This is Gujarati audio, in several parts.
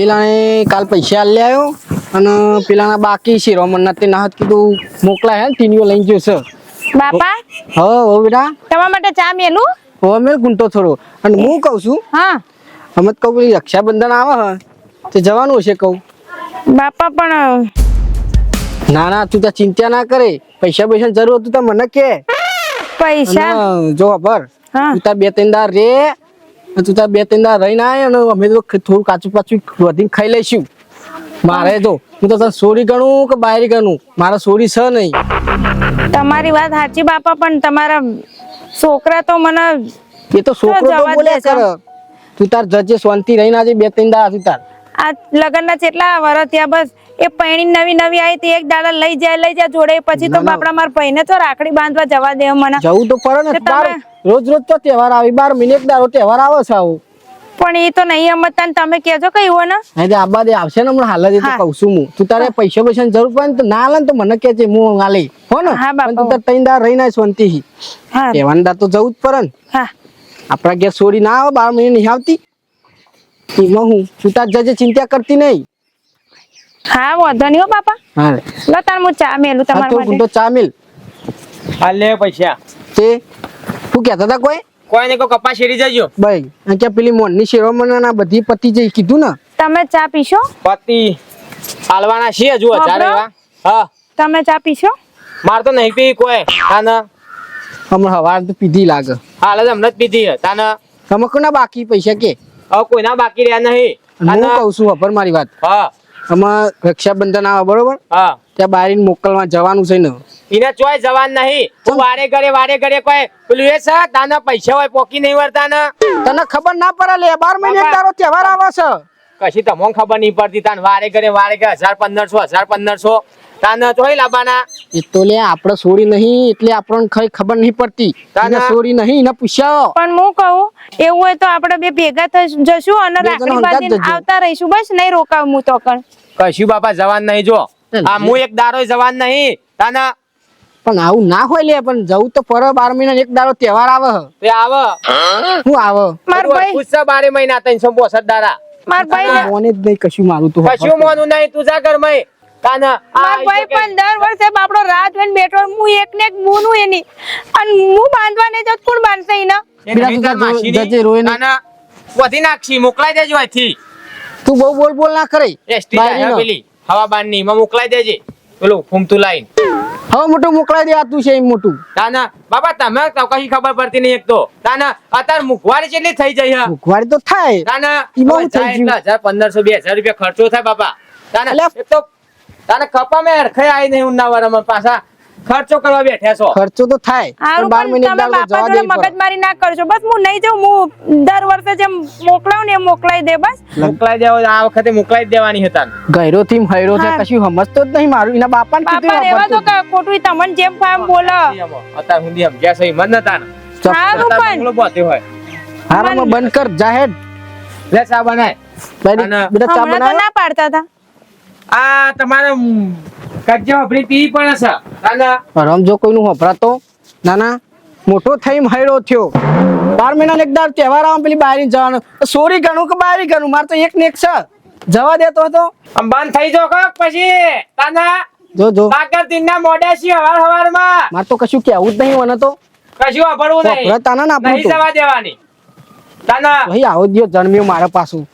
પેલાને કાલ પૈસા આવ્યો અને પેલાના બાકી છે. રોમનના તે નાહત કીધું મોકલાય હે ટીનીઓ લઈને ગયો છે. બાપા? હો હો બેટા. તમારા માટે ચા મેલું? હો મેલ ગુંટો થોડો. અને હું કહું છું હા. અમે કહું પેલી રક્ષાબંધન આવે હે તે જવાનું હશે કહું. બાપા પણ ના ના તું ત્યાં ચિંતા ના કરે. પૈસા પૈસા જરૂર હતું તો મને કે. પૈસા? જો ખબર? હા. તું તાર બે ત્રણ દાર રે તું તાર બે ત્રણ દાર રહીને આય અને અમે તો થોડું કાચું પાછું વધીને ખાઈ લઈશું. મારે તો. હું તો તને સોરી ગણું કે બાયરી ગણું? મારે સોરી છે નહીં. તમારી વાત સાચી બાપા પણ તમારા છોકરા તો મને એ તો છોકરો તો બોલે. કરે. તું તાર જજે શાંતિ રહીને આજે બે ત્રણ દાર તું તાર. આ લગ્નના કેટલા વર્ષ થયા બસ એ પૈણી નવી નવી આવી એક દાડા લઈ જાય લઈ જાય જોડે પછી તો. બાપડા મારા પૈને તો રાખડી બાંધવા જવા દે મને. જવું તો પડે ને રોજ રોજ તો તહેવાર આવી બાર મહિને એક દાડો તહેવાર આવે છે આવું. પણ એ તો નહીં ને તમે કેજો કઈ હોય ને. અહીં આબા દે આવશે ને હમણાં હાલ જ તો કહું છું હું. તું તારે પૈસા પૈસા જરૂર પડે તો ના હાલે તો મને કેજે હું હાલે હો ને? હા. પણ તું તાર ત્રણ દાર રહી ના હા. તહેવારના દાર તો જવું જ પડે ને. હા. આપણા ઘેર સોરી ના આવે બાર મહિને નહીં આવતી. એમાં હું તું તાર જજે ચિંતા કરતી નહીં. હા વાંધો નહીં હો બાપા. લો તાર હું ચા મેલું તમારા તો માટે. તો ચા મિલ. આ લે પૈસા તે? તું કહેતા હતા કોઈ? કોઈ ને કોઈ કપાસ શેરી જજો. ભાઈ આ કે પેલી મોનની શેરોમણ ના બધી પતિ જઈ કીધું ને? તમે ચા પીશો? પતિ હાલવાના છે જો ચારે? હા. તમે ચા પીશો? માર તો નહીં પી કોઈ. તાને? હમણાં હવાર તો પીધી લાગે. હાલ હમણાં જ પીધી. તાને? તમે કોના બાકી પૈસા કે? હવે કોઈના બાકી રહ્યા નહીં. હું કહું છું ખબર મારી વાત. હા. આમાં રક્ષાબંધન આવે બરોબર? હા. ત્યાં બારીને મોકલવા જવાનું છે ને. એને ચોય જવાન નહીં. હું વારે ઘરે વારે ઘરે કોઈ પેલું એ છે તાના પૈસા હોય પોકી નહીં વળતા ને તને ખબર ના પડે લે બાર મહિને તારો તહેવાર આવે છે. કશી તમને ખબર નહીં પડતી તાન વારે ઘરે વારે ઘરે હજાર પંદરસો હજાર પંદરસો. તાને ચોય લાવવાના એ તો લે આપણે સોરી નહીં એટલે આપણને કઈ ખબર નહીં પડતી. તાને. સોરી નહીં એને પૂછ્યા. પણ હું કહું એવું હોય તો આપણે બે ભેગા થઈ જશું અને રાખડી બાંધીને આવતા રહીશું બસ નહીં રોકાવ હું તો કણ કશું બાપા જવાન નહીં જો. આ હું એક દારો જવાન નહીં. તાના પણ આવું ના હોય લે પણ જવું તો પર બાર મહિના એક દારો તહેવાર આવે તે આવે. હું આવે? માર ભાઈ. ગુસ્સા બારે મહિના તઈ સંબો દાડા માર ભાઈ મોને જ નહીં કશું મારું તો કશું મોનું નહીં તુજા ઘર મય તાને માર ભાઈ પણ દર વર્ષે બાપડો રાત વેન બેઠો હું એક ને એક મૂનું એની. અને હું બાંધવા નહીં જાઉં કોણ બાંધશે ઈના? એ બીજા નહીં તું તાર તાર માસીની. જજે રોય ના તાને વધી નાખશી મોકલાઈ દેજો અહીંથી. તું બહુ બોલ બોલ ના કરે. પેલી હવા બારની એમાં મોકલાઈ દેજે. પેલું ફૂમતું લાઈન. હવે મોટું મોકલાઈ દે આતું છે એમ મોટું. તાના બાબા તમે તો કશી ખબર પડતી નહીં એક તો. તાના અત્યારે મુખવારી કેટલી થઈ જાય હા? મુખવારી તો થાય. તાના એમાં થઈ જાય એટલે હજાર પંદરસો બે હજાર રૂપિયા ખર્ચો થાય બાપા તાના અલ્યા. એક તો તાને કપા મેં હરખાઈ આવી નહીં ઉનાળામાં પાછા. ખર્ચો કરવા બેઠા છો. ખર્ચો તો થાય બાર મહિને તમે બાપા જોડે મગજમારી ના કરજો બસ હું નહીં જાઉં હું દર વર્ષે જેમ મોકલાવ ને મોકલાઈ દે બસ. મોકલાઈ દેવો આ વખતે મોકલાઈ દેવાની હતા ગયરો થી હૈરો છે કશું સમજતો જ નહીં મારું. એના બાપાને બાપા કીધું રેવા તો વાપરતું. કે ખોટું તમને જેમ ફામ બોલો. અત્યારે હું એમ ગયા સહી મન નતા અત્યારે પણ. બંગલો બોતે હોય. હારામાં બંધ કર જાહેર લે ચા બનાય. બેટા ચા બનાય? ના પાડતા હતા. આ તમારે કજ્જા ભરી પી પણ છે રમજો કોઈનું વપરાતો ના ના મોટો થઈ હૈરો થયો. બાર મહિના એક દાડ તહેવાર આવે પેલી બહાર જવાનું. સોરી ગણું કે બહાર ગણું? મારે તો એક ને એક છે. જવા દેતો હતો. અંબાન થઈ જો કાક પછી. તાના જો જો. સાકર તીનના મોઢા છીએ હવારમાં મારે તો કશું કેવું જ નહીં મને તો. કશું વાપરવું નહીં. વપરાત તાના ના આપણું નહીં જવા દેવાની. તાના ભાઈ આવો દિયો જન્મ્યો મારા પાછું.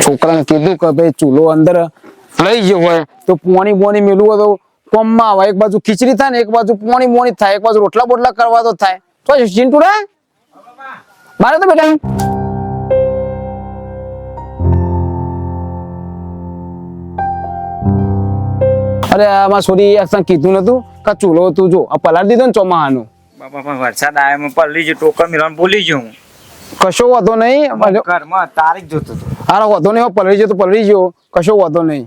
છોકરાને કીધું કે ભાઈ ચૂલો અંદર લઈ ગયો હોય તો પોણી બોણી મેલું હોય તો કોમમાં આવે. એક બાજુ ખીચડી થાય ને એક બાજુ પોણી બોણી થાય. એક બાજુ રોટલા બોટલા કરવા તો થાય. તો ચિંટુડા મારે તો બેટા. અરે આમાં સોરી અસં કીધું નતું કે ચૂલો તું જો આ પલાળ દીધો ને ચોમાહાનું. બાપા પણ વરસાદ આવ્યો પલ્લી ગયો ટોકર મિલવાનું ભૂલી ગયો હું. કશો વાંધો નહીં ઘરમાં તારીખ જોતો હતો. હારો વાંધો નહીં પલળી જતો તો પલળી ગયો. કશો વાંધો નહીં.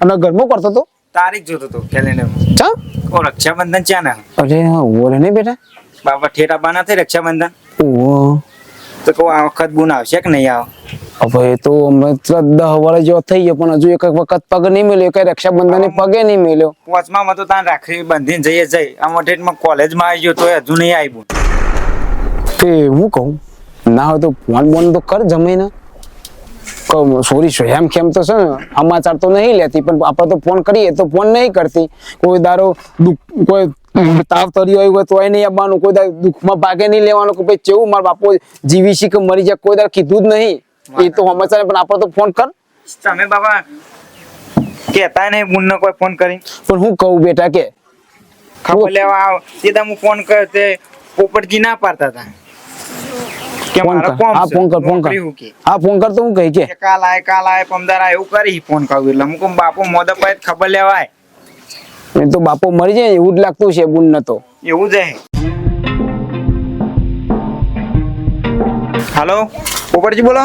અને ઘરમાં કરતો તો તારીખ જોતો તો કેલેન્ડરમાં. ચા? ઓ રક્ષાબંધન છે ને અરે ઓરે નહીં બેટા. બાપા ઠેઠ બાના થઈ રક્ષાબંધન? ઓ. તો કહું આ વખત બુન આવશે કે નહીં આવ? હવે તો અમે દહ વર્ષ જેવો થઈ ગયો પણ હજુ એક વખત પગ નહીં મળ્યો કઈ રક્ષાબંધન પગે નહીં મળ્યો પોચમાં તો તાન રાખડી બંધીને જઈએ જઈ આમાં ઠેઠમાં કોલેજમાં આવી ગયો તો હજુ નહીં આવ્યું તે હું કહું ના હોય તો ફોન બોન તો કર જમીને. સોરી છો. એમ કેમ તો છે ને સમાચાર તો નહીં લેતી પણ આપણે તો ફોન કરીએ તો ફોન નહીં કરતી. કોઈ દારો કોઈ તાવ તરી હોય તો નહીં આવવાનું કોઈ દાર દુઃખમાં ભાગે નહીં લેવાનું કે ભાઈ કેવું મારા બાપો જીવી છે કે મરી જાય કોઈ દાર કીધું જ નહીં. એ તો સમાચાર પણ આપણે તો ફોન કર. તમે બાબા કેતા નહીં બુનને કોઈ ફોન કરી. પણ હું કહું બેટા કે ખબર લેવા આવ. સીધા હું ફોન કરતે પોપટજી ના પાડતા હતા. કે મારો કોમ આ ફોન કર ફોન કર. હા ફોન કર તો હું કહી કે કાલ આય કાલ આય પમદાર આય એવું કરી ફોન કહું એટલે હું કોમ બાપો મોદા પાય ખબર લેવાય. એ તો બાપો મરી જાય એવું જ લાગતું છે ગુણ નતો એવું જ હે. હાલો? ઉપરજી બોલો.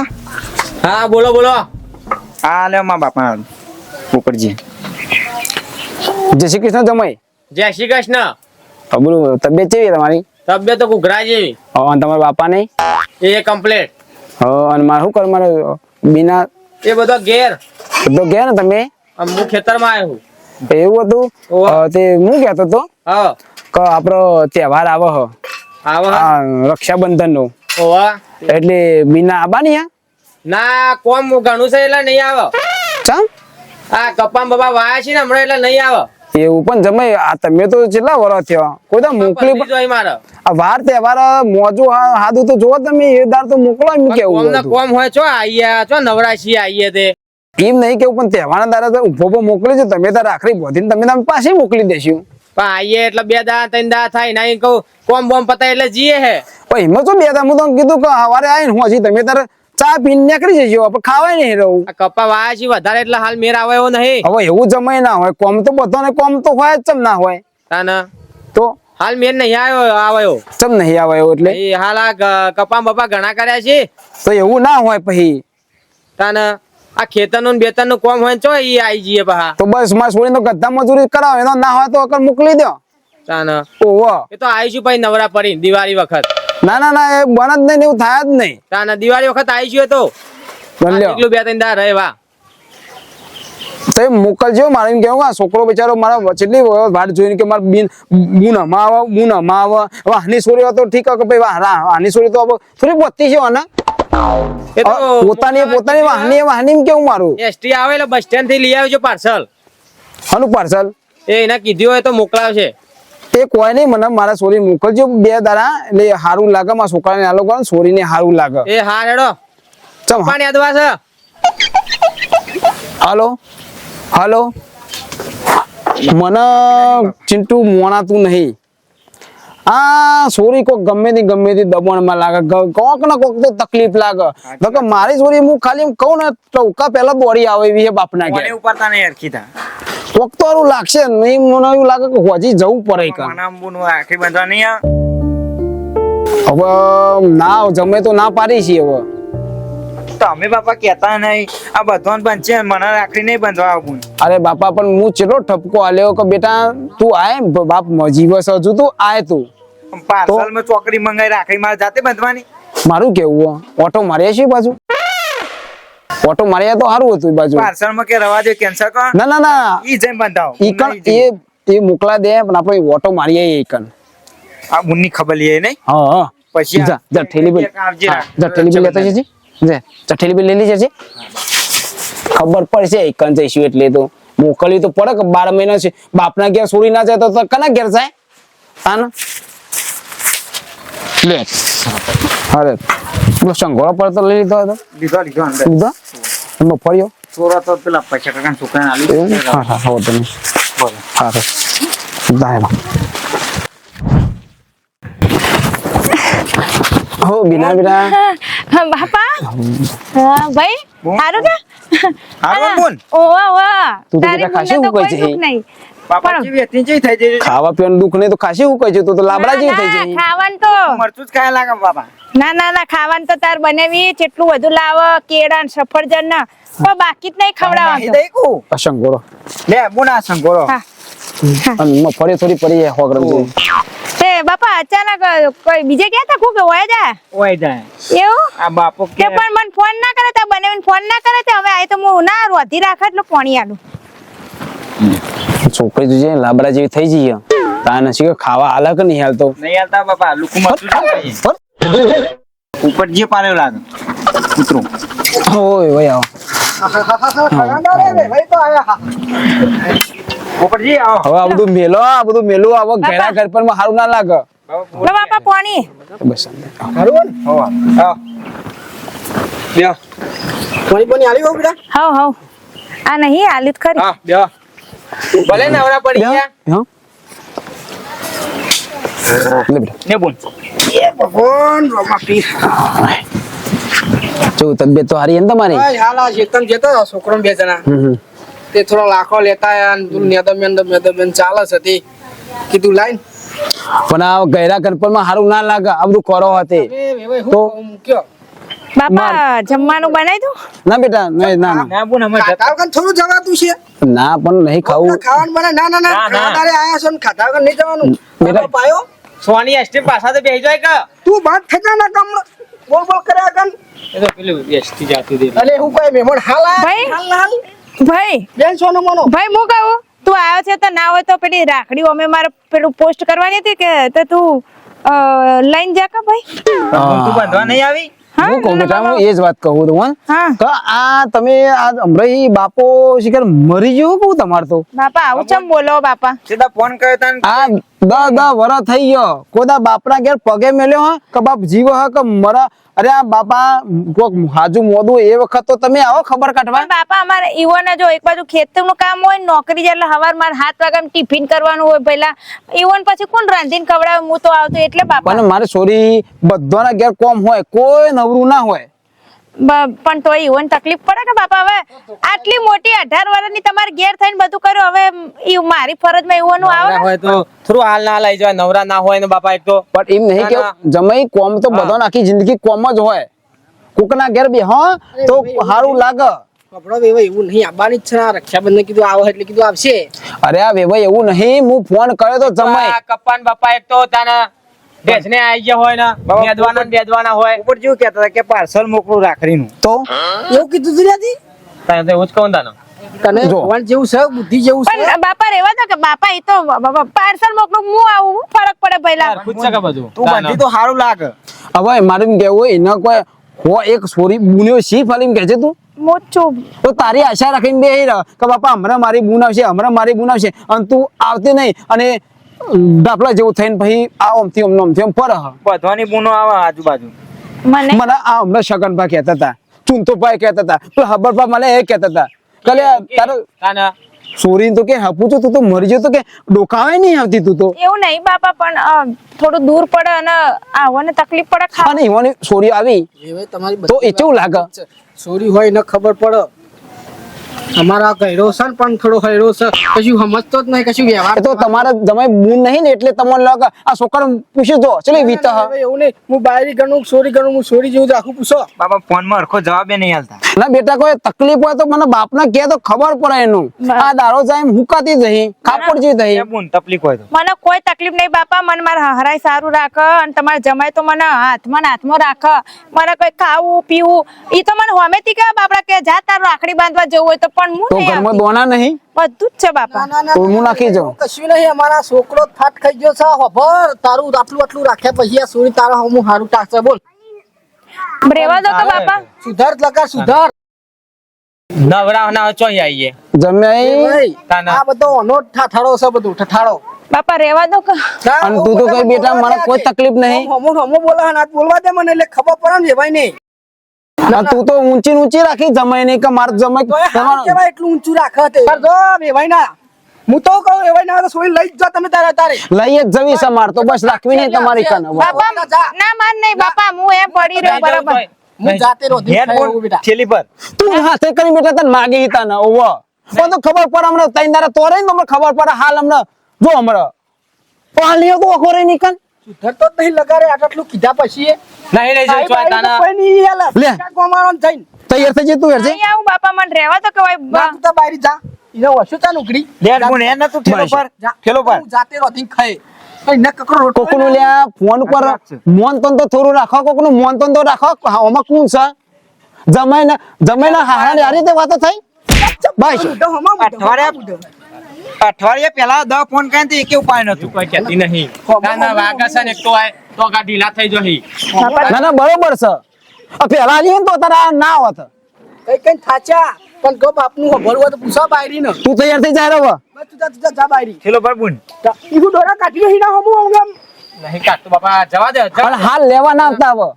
હા બોલો બોલો. હા લે મા બાપા. ઉપરજી જય શ્રી કૃષ્ણ જમાઈ જય શ્રી કૃષ્ણ. હા, તબિયત કેવી છે તમારી? તબિયત તો ઘૂઘરા જેવી. હા, અને તમારા બાપા નહીં? એ કમ્પ્લેટ હો અને મારે શું કર મારે બિના એ બધો ઘેર. બધો ઘેર ને તમે? હું ખેતરમાં આવ્યો છું. એવું હતું. તે હું કહેતો હતો? હા. કે આપણો તહેવાર આવે હ. આવો રક્ષાબંધન નો ઓવા એટલે બિના આબાની હે ના કોમ ઘણું છે એટલે નહીં આવે. ચમ? આ કપામ બાબા વાયા છે ને હમણાં એટલે નહીં આવે. એવું પણ જમાઈ આ તમે તો કેટલા વર્ષ થયા? કોઈ તો મોકલી મારે. આ વાર તહેવાર મોજું હાદું તો જોવો તમે એ દાર તો મોકલો એમ કેવું કોમ કોમ હોય છો આઈએ છો નવરાશી આઈએ તે. એમ નહીં કેવું પણ તહેવારના દારા તો ઊભો ઊભો મોકલી છો. તમે તાર આખરી બોધીને તમે તમે પાછી મોકલી દેશું. પણ આઈએ એટલે બે દા ત્રણ દા થાય નહીં કહું. કોમ બોમ પતાય એટલે જીએ હે. પણ એમાં શું બે દા હું તો કીધું કે સવારે આવીને હું હજી તમે તારે ચા પીને નીકળી જજો આપણે ખાવાય નહીં રહું. કપા વાયા છે વધારે એટલે હાલ મેર આવે એવો નહીં. હવે એવું જમાય ના હોય કોમ તો બધાને કોમ તો હોય જ ચમ ના હોય. તાને તો? હાલ મેર નહીં આવ્યો આવ્યો. ચમ નહીં આવ્યો એટલે? એ હાલ આ કપા બપા ઘણા કર્યા છે. તો એવું ના હોય પછી. તાને આ ખેતરનું ને બેતરનું કોમ હોય ચો એ આઈ જઈએ પહા. તો બસમાં છોડીને ગધા મજૂરી કરાવે એનો ના હોય તો અકલ મોકલી દો. તાને ઓહો. એ તો આવીશું પછી નવરા પડી દિવાળી વખત. ના ના ના એ બને જ નહીં એવું થાય જ નહીં. તાને દિવાળી વખત આવી એ તો. એકલું બે ત્રણ દાર રહેવા. તો મોકલજો મારે એમ કેવું આ છોકરો બિચારો મારા વચલી વાટ જોઈને કે મારા બિન બુન હમા બુન હમા હવે આની સોરી તો ઠીક કે ભાઈ વાહ આની સોરી તો હવે થોડી બોતતી છે ને એ તો પોતાની પોતાની વાહની વાહની એમ કેવું મારું? એસટી આવે એટલે બસ સ્ટેન્ડથી લઈ આવજો પાર્સલ. હનું પાર્સલ? એ એના કીધું હોય તો મોકલાવશે એ કોઈ નહીં મને મારા સોરી મોકલજો. બે દાડા એટલે સારું લાગે મારા છોકરાને આ લોકો છોરીને સારું લાગે. એ હા હેડો. ચમ પાણી અદવા છે? હાલો? હાલો? મને ચિંટુ મોણાતું નહીં. આ સોરી કોક ગમે તે ગમે તે દબાણમાં લાગે. કોક ને કોક તો તકલીફ લાગે. તો કે મારી સોરી હું ખાલી કહું ને ટૌકા પેલા દોડી આવે એવી છે બાપના ઘેર. ઉપાડતા નહીં હરખી થા કોક તો લાગશે નહીં મને એવું લાગે કે હોજી જવું પડે કે આખરી બાંધવા નહીં હવે ના જમે તો ના પાડી છીએ હવે. તમે બાપા કહેતા નહીં આ બધોન છે મને રાખડી નહીં બંધવા આવું. અરે બાપા પણ હું ચેટલો ઠપકો આલ્યો કે બેટા તું આય બાપ જીવસ હજુ તું આય તું. પાર્સલ મેં ચોકડી મંગાઈ રાખડી મારે જાતે બંધવાની? મારું કેવું ઓટો માર્યા છે બાજુ? ઓટો માર્યા તો સારું હતું બાજુ. પાર્સલમાં કે રવા દે કેન્સલ કર. ના ના ના. ઈ જઈને બંધાવ. ઈ કણ એ એ મોકલા દે પણ આપણે ઓટો મારીએ એ કણ. આ મુન્ની ખબર લઈએ નહીં? હા હા. પછી જા જા ઠેલી બિલ જા ઠેલી બિલ લેતા જજે. જા જા ઠેલી બિલ લઈ લેજે ખબર પડશે એ કણ જઈશું એટલે તો. મોકલી તો પડે કે બાર મહિના છે. બાપના ઘેર છોડી ના જાય તો કના ઘેર જાય? હા લે અરે પેલો સંઘોળો પર તો લઈ લીધો હતો લીધો લીધો અંદર લીધો એમનો ફર્યો ચોરો તો પેલા પૈસા કાકા છોકરાને આલી. હા હા હો તમે બોલો. હા હા દાયમાં હો બિના બિના બાપા હા, ભાઈ. સારું કે હારું બોલ. ઓવા ઓવા તારી ખાસી કોઈ છે. નહીં ખાવા પીવાનું દુઃખ નહીં તો ખાસી હું કહે તો તો લાબડા જેવી થઈ જાય ખાવાનું તો મરચું જ ખાયા લાગે બાપા. ના ના ના ખાવાનું તો તાર બનાવી જેટલું વધુ લાવ કેળા ને સફરજન ના બાકી જ નહીં ખવડાવવાનું. દઈ કુ. અસંગોળો લે બોન આ હા. અને થોડી પડી હોગરમ જેવી. તે બાપા અચાનક કોઈ બીજે ગયા તા કુકે? વયા જા? ઓય જાય એવું? આ બાપો કે પણ મને ફોન ના કરે તા બનાવીને ફોન ના કરે તે હવે આય તો હું ના રોધી રાખે એટલે પાણી આલું. છોકરી જોજે લાબડા જેવી થઈ જઈએ. તા નસી ખાવા હાલે કે નહીં હાલતો? નહીં હાલતા બાપા લુકુ ઉપર જે ખાઈએ. લાગે કૂતરો. ઓય ઓય આવો. આવો. હવે આ બધું મેલો આ બધું મેલું હવે ઘેરા ઘર પર સારું ના લાગે. લો બાપા પાણી. બસ હોવા આવો. બ્યો પાણી પાણી આલી ગયું બેટા? હવ હવ. આ નહીં આલિત ખરી. હા ભલે નવરા પડી ગયા લે બેટા. ને બોલ. ભગવાન રોમા પી જો તબિયત તો હારી એમ તમારી? હાલ આ ચેતન જતો છોકરો બે જણા. તે થોડો લાખો લેતા આયા ને નેદમ નેદમ મેદમેન ચાલે છે તે. કીધું લાઈન. પણ આ ગયરા પરમાં સારું ના લાગે આ બધું કરો હતી એ તો? મૂક્યો બાપા જમવાનું બનાવી દઉં? ના બેટા નહીં ના ના. બોન અમે કાકા થોડું જવાતું છે. ના પણ નહીં ખાવું. ખાવાનું બને ના ના ના ના. આયા છો ને ખાતા વગર નહીં જવાનું. બેટા. પાયો. સોની એસટી પાછા તો બેસી જાય કે? તું બાત થતા ના કામ બોલ બોલ કર્યા કન એ તો પેલું એસટી જાતું દે અલે હું કોઈ મેમણ હાલ? ભાઈ. હાલ હાલ. ભાઈ. બેન સોનો મોનો. ભાઈ હું કહું તું આવ્યો છે તો ના હોય તો પેલી રાખડી અમે મારે પેલું પોસ્ટ કરવાની હતી કે તો તું લઈને જા કા ભાઈ? તું બાંધવા નહીં આવી? હા હું કહું ના, હું એ જ વાત કહું છું કે આ તમે આ અમરાઈ બાપો શિખર મરી ગયો બહુ તમારે તો બાપા આવું ચમ બોલો બાપા? સીધા ફોન કર્યો તા ને દા દસ દસ થઈ ગયો. કોદા બાપના ઘેર પગે મેલ્યો હા? કે બાપ જીવો હ કે મરા? અરે આ બાપા કોક હાજુ મોદું એ વખત તો તમે આવો ખબર કાઢવા. બાપા અમારે ઈવોને જો એક બાજુ ખેતરનું કામ હોય નોકરી એટલે હવાર મારે હાથ વાગ્યા ટિફિન કરવાનું હોય પહેલા. ઈવોન પછી કોણ રાંધીને ખવડાવે? હું તો આવતો એટલે બાપા. મારે સોરી બધાના ઘેર કોમ હોય કોઈ નવરું ના હોય. પણ તો ઈવન તકલીફ પડે કે બાપા હવે આટલી મોટી અઢાર વર્ષની તમારે ઘેર થઈને બધું કર્યું હવે ઈ મારી ફરજમાં ઈવોનું આવે હોય તો થોડું હાલ ના લઈ જાય નવરા ના હોય ને બાપા એક તો. પણ એમ નહીં કે જમાઈ કોમ તો બધો આખી જિંદગી કોમ જ હોય. કોકના ઘેર બી હા તો સારું લાગે. કપડો વેવાઈ એવું નહીં આવવાની જ છે આ રક્ષાબંધન કીધું આવો એટલે કીધું આવશે. અરે આ વેવાઈ એવું નહીં હું ફોન કર્યો તો જમાઈ. આ કપ્પાન બાપા એક તો તાના ભેંસને આઈ ગયા હોય ને બેદવાના બેદવાના હોય. ઉપર એવું કહેતા હતા કે પાર્સલ મોકલું રાખડીનું. તો? એવું કીધું તું ત્યાંથી તને તો એવું જ કહું તાને. તને ભગવાન જેવું છે બુદ્ધિ જેવું છે? પણ બાપા રેવા દો કે બાપા એ તો પાર્સલ મોકલું હું આવું ફરક પડે પહેલા. ખુદ છે કે બધું? તું બાંધી તો સારું લાગે. હવે મારું કેવું હોય એના કોઈ હો એક સોરી બુન્યો શી ફાલી એમ કહે છે તું? મોચો તો તારી આશા રાખીને બે રહ કે બાપા હમણાં મારી બુન આવશે હમણાં મારી બુન આવશે અને તું આવતી નહીં. અને દાખલા જેવું થઈને પછી આ ઓમથી ઓમ ઓમથી ઓમ પર બધવાની બૂનો આવે આજુબાજુ. મને? મને આ અમને શકનભા કહેતા હતા ચુંતુભાઈ કહેતા હતા પેલા હબરભા મને એ કહેતા હતા કલે તારો કાના? સોરી તો કે હપું છું તું તો મરી જતો તો કે ડોકાવે નહીં આવતી તું તો. એવું નહીં બાપા પણ થોડું દૂર પડે અને આવવાને તકલીફ પડે ખા અને ઈવાની સોરી આવી તમારી તો એ કેવું લાગે? સોરી હોય ને ખબર પડે. અમારા ગયરો છે પણ થોડો હૈરો છે. કશું સમજતો જ નહીં કશું વ્યવહાર તો તમારા જમાઈ બુન નહીં ને એટલે તમને લાગે આ છોકરા પૂછી દો ચલો વીતા એવું નહીં. હું બાયરી ગણું સોરી ગણું હું સોરી જેવું આખું પૂછો. બાપા ફોનમાં હરખો જવાબ એ નહીં આલતા ના બેટા કોઈ તકલીફ હોય તો મને બાપના કે તો ખબર પડે એનું. આ દારો જાય હુકાતી જઈ કાપડ જે જઈ તકલીફ હોય મને કોઈ તકલીફ નહીં બાપા મને મારા હરાય સારું રાખ અને તમારા જમાય તો મને હાથમાં ને હાથમાં રાખ. મને કોઈ ખાવું પીવું ઈ તો મને હોમેથી કે બાપડા કે જા તારું રાખડી બાંધવા જવું હોય તો પણ હું તો ઘરમાં દોના નહીં? બધું જ છે બાપા. તો હું નાખી જાઉં? કશું નહીં અમારા છોકરો ફાટ ખાઈ ગયો છે. ખબર તારું આટલું આટલું રાખ્યા પછી આ તારા હમું હારું ટાકશે બોલ. રેવા દો તો બાપા. સુધાર લગા સુધાર. નવરા ના ચોઈ આઈએ. જમાઈ વેવાઈ, આ બધો ઓનો ઠાઠાડો છે બધું ઠઠાડો બાપા રેવા દો અને તું તો કઈ બેટા મને કોઈ તકલીફ નહીં. હમો હમો બોલા ના બોલવા દે મને એટલે ખબર પડે ને ભાઈ ને તું તો ઊંચી ને ઊંચી રાખી જમાઈ નહીં કે મારે જમાઈ એટલું ઊંચું રાખે તે. જો ભાઈ ના હું તો કહું એવાય ના સોઈ લઈ જ જા તમે તારે તારે. લઈ જ જવી છે માર તો બસ રાખવી નહીં તમારી કન બાપા ના માન નહીં બાપા હું એ પડી રહ્યો બરાબર. હું જાતે રો બેટા થેલી પર. તું હાથે કરી બેટા તને માગી હતા ને ઓવો પણ તો ખબર પર હમણાં તઈ દારા તોરે ને મને ખબર પડે હાલ હમણાં. જો હમણાં. પાલીઓ તો અખોરે નીકળ. સુધર તો નહીં લગાડે આટલું કીધા પછી નહીં નહીં જો જોઈ તાના. કોઈ નહીં. લે. ગોમાળો ને થઈને. તૈયાર થઈ જઈ તું હેરજે નહીં આવું બાપા મને રહેવા તો કહેવાય બાપ તો બારી જા. એને ઓછું ચા નોકરી લેટ બોન એ નતું ઠેલો પર. ઠેલો પર. હું જાતે રોધીને ખાય કઈ ન કકરો રોટલો કોકનું લ્યા ફોન પર મોન તન તો થોડું રાખો કોકનું મોન તન તો રાખો. આમાં કોણ છે? જમાઈ ને જમાઈ ના હારા આ રીતે વાતો થઈ? ભાઈ છે. બુઢો હમા બુઢો, હમા અઠવાડિયા-. અઠવાડિયે પહેલા દસ ફોન કરીને તો એકે ઉપાય નતું કોઈ કહેતી નહીં. તાના વાગા છે ને એક તો આ તો કા ઢીલા થઈ જહી. ના ના બરોબર છે. પેલા આલી તો તારા ના હોત. કઈ કઈ થાચા. પણ ગો બાપનું ખબર હોય તો પૂછા બાયરી ને. તું તૈયાર થઈ જાય રવા હવે. બસ તું જા તું જા જા બાયરી ખેલો પર બુન ઈગુ દોરા કાઢી રહી ના હમું આમ નહીં કાઢતો બાપા જવા દે પણ હાલ લેવા ના આવતા હવે.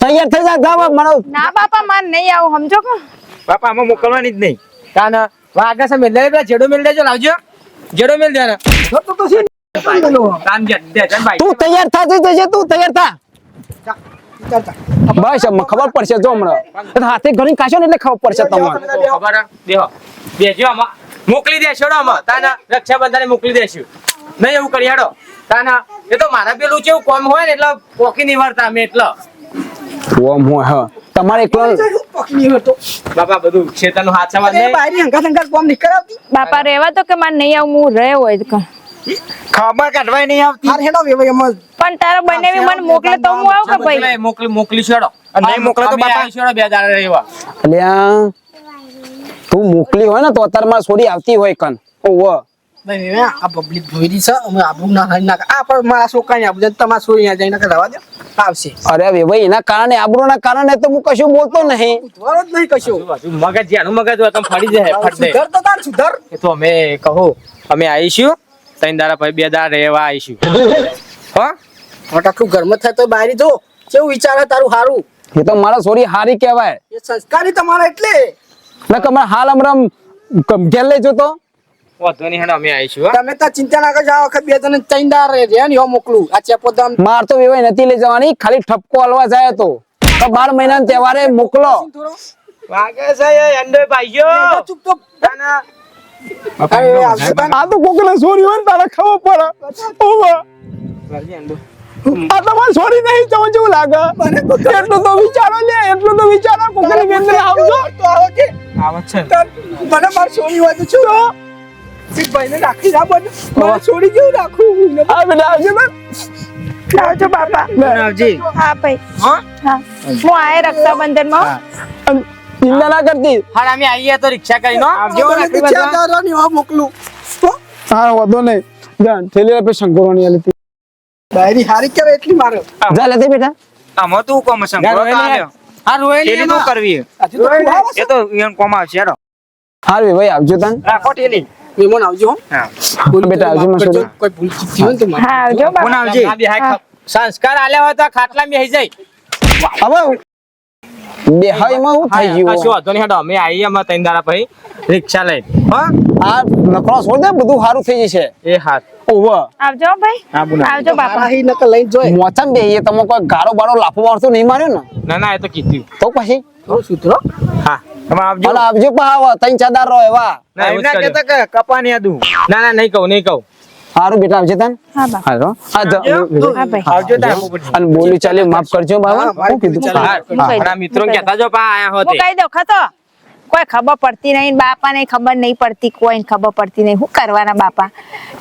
તૈયાર થઈ જા હવે, મને ના બાપા માન નહીં આવું સમજો કે? બાપા અમે મોકલવાની જ નહીં. કાન વાગા છે મેલ દે જેડો મેલ દેજો લાવજો. જેડો મેલ દેના તો તો કામ જે દે ભાઈ. તું તૈયાર થા જજે તું તૈયાર થા. બસ ખબર પડશે જો હમણાં. હાથે ઘણી કાશો ને એટલે ખબર પડશે તમને. ખબર દેહો બેજો આમાં. મોકલી દેશો ને આમાં. તાના રક્ષાબંધન મોકલી દેશું. નહીં એવું કરી હેડો. તાના એ તો મારા પેલું કેવું કોમ હોય ને એટલે પોકી નહીં વળતા અમે એટલે. કોમ હોય હા. તમારે એકલો બાપા બધું ખેતરનું હાથ સવાજ નહીં. હંગાત કોમ નહીં કરાવતી. બાપા રહેવા તો કે મારે નહીં આવું હું રહે હોય. ખબર કાઢવાય નહીં આવતી. હાર હેડો ભાઈ એમ પણ તારા બંને મને મોકલે તો હું આવું કે ભાઈ? મોકલી મોકલી મોકલી છોડો. અને નહીં મોકલે તો બાપા? આવીશું બે દાડા રહેવા અલ્યા તું મોકલી હોય ને તો અત્યારે માં છોડી આવતી હોય કન ઓવ. આ પબ્લિક ભોયરી છે અમે આબુ ના હારી નાખ આ પણ મારા છોકરાને આબુ છે તમારા છોરી અહીંયા જઈને રવા દો આવશે. અરે વે ભાઈ એના કારણે આબરૂના કારણે તો હું કશું બોલતો નહીં. ઉતવારો જ નહીં કશું. મગજ જેનું મગજ હોય તમે ફરી જાય ફટ દે. સુધર તો તાર સુધર. એ તો અમે કહો અમે આવીશું. ત્રણ દાડા પછી બે દાડા રહેવા આવીશું. હો? ફટાકડું ઘરમાં થાય તો બાયરી જો કેવું વિચારે તારું હારું? એ તો મારા સોરી હારી કહેવાય. એ સંસ્કારી તમારા એટલે? ને કમર હાલ હમણાં ઘેર લઈ જતો. વાંધો નહીં હેડો અમે આવીશું હો. તમે તો ચિંતા ના કરજો આ વખત બે જણ ત્રણ દાર રહે ને એવો મોકલું આ ચેપો દમ માર તો વેવાય નથી લઈ જવાની ખાલી ઠપકો હલવા જાય તો. તો બાર મહિના તહેવારે મોકલો. વાગે છે એ અંડો ભાઈઓ. ચૂપ ચૂપ ના. આ તો કોકને છોરી હોય ને તારે ખબર પડે. ઓવા આ તમારે છોરી નહીં જવું જેવું લાગે? એટલું તો વિચારો લે એટલું તો વિચારો કોકની બેનને આવજો. તો આવો કે આવત છે. મને માર છોરી હોય તો છું ભાઈને રાખી જા બધું મારે છોડી જેવું રાખું? આ બેટા આવજો ને આવજો બાપા. આવજી. હા ભાઈ. હા? હા હું આયે રક્ષાબંધનમાં. ચિંતા ના કરતી. હા અમે આવીએ તો રિક્ષા કરીને આવજો. રિક્ષા કરવાની ની આ મોકલું. હો? હા વધો નહીં. જાન થેલી આપે શંકરવાની આલી બાયરી હારી કેવે એટલી મારે. જા લેતે બેટા. આમાં તું કોમ ના, નહીં. આવ્યો હા રોય નહીં થેલી કરવી. એ તો ઈવન કોમ આવશે હેડો. હાર ભાઈ આવજો તાન. રાખો થેલી. મેમોન આવજો હા. બોલ બેટા, આવજો, માફ કોઈ ભૂલ થઈ હોય તો હા આવજો કોણ બાપા આવજે. સંસ્કાર આલ્યા હોય તો ખાટલા બેસી જાય. હવે બેહાઈમાં હું થઈ હા, કશું વાંધો નહીં હેડો અમે આવીએ અમે ત્રણ દાડા પછી રિક્ષા લઈ હો આ નકરો છોડ દે બધું સારું થઈ જશે. એ હાથ. ઓવ આવજો ભાઈ આવજો બાપા. હી નકલ લઈને જોય. મોચમ બે એ તમે કોઈ ગારો બારો લાફો મારતો નહીં માર્યો ને? ના ના એ તો કીધું. તો પછી? હા તમે આવજો. અને આવજો પાવ ત્રણ ચાર રહો એવા. ના કે કપાની આદુ ના ના નહીં કહું નહીં કહું. સારું બેટા આવજે તન. હાલો. હા આવજો. તાર અને બોલી ચાલે માફ કરજો બાબા હું. કીધું હા, હું. મિત્રો કહેતા જો પા આયા હું કહી દઉં ખતો? કોઈ ખબર પડતી નહીં બાપા ને ખબર નહીં પડતી કોઈ ખબર પડતી નહીં. શું કરવાના બાપા?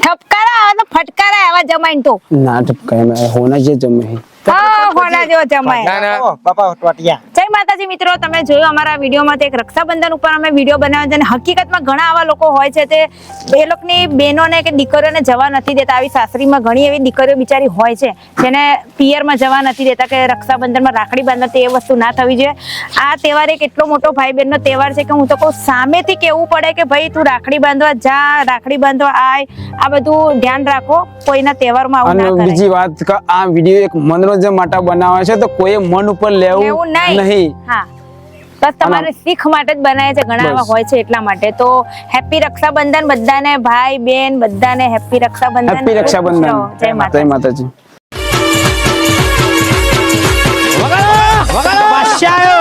ઠપકારા આવે તો ફટકારા આવા જમાઈને તો. ના ઠપકારા હોના જે જમે હા હોના જેવો જમાય ના ના. ઓ, બાપા ટોટિયા જય માતાજી મિત્રો તમે જોયું અમારા વિડીયોમાં એક રક્ષાબંધન ઉપર અમે વીડિયો બનાવ્યો છે અને હકીકતમાં ઘણા આવા લોકો હોય છે તે એ લોકોની બહેનોને કે દીકરીઓને જવા નથી દેતા. આવી સાસરીમાં ઘણી એવી દીકરીઓ બિચારી હોય છે જેને પિયરમાં જવા નથી દેતા કે રક્ષાબંધનમાં રાખડી બાંધવા તે એ વસ્તુ ના થવી જોઈએ. આ તહેવાર એક એટલો મોટો ભાઈ બહેનનો તહેવાર છે કે હું તો કહું સામેથી કેવું પડે કે ભાઈ તું રાખડી બાંધવા જા રાખડી બાંધવા આય. આ બધું ધ્યાન રાખો કોઈના તહેવારમાં આવું ના કરે બીજી વાત કે આ વીડિયો એક મનોરંજન જે માટા બનાવે છે તો કોઈ મન ઉપર લેવું નહીં. બસ તમારે શીખ માટે જ બનાવે છે ઘણા એવા હોય છે એટલા માટે. તો હેપી રક્ષાબંધન બધાને ભાઈ બેન બધાને હેપી રક્ષાબંધન. હેપી રક્ષાબંધન. જય માતાજી. વગાડો વગાડો.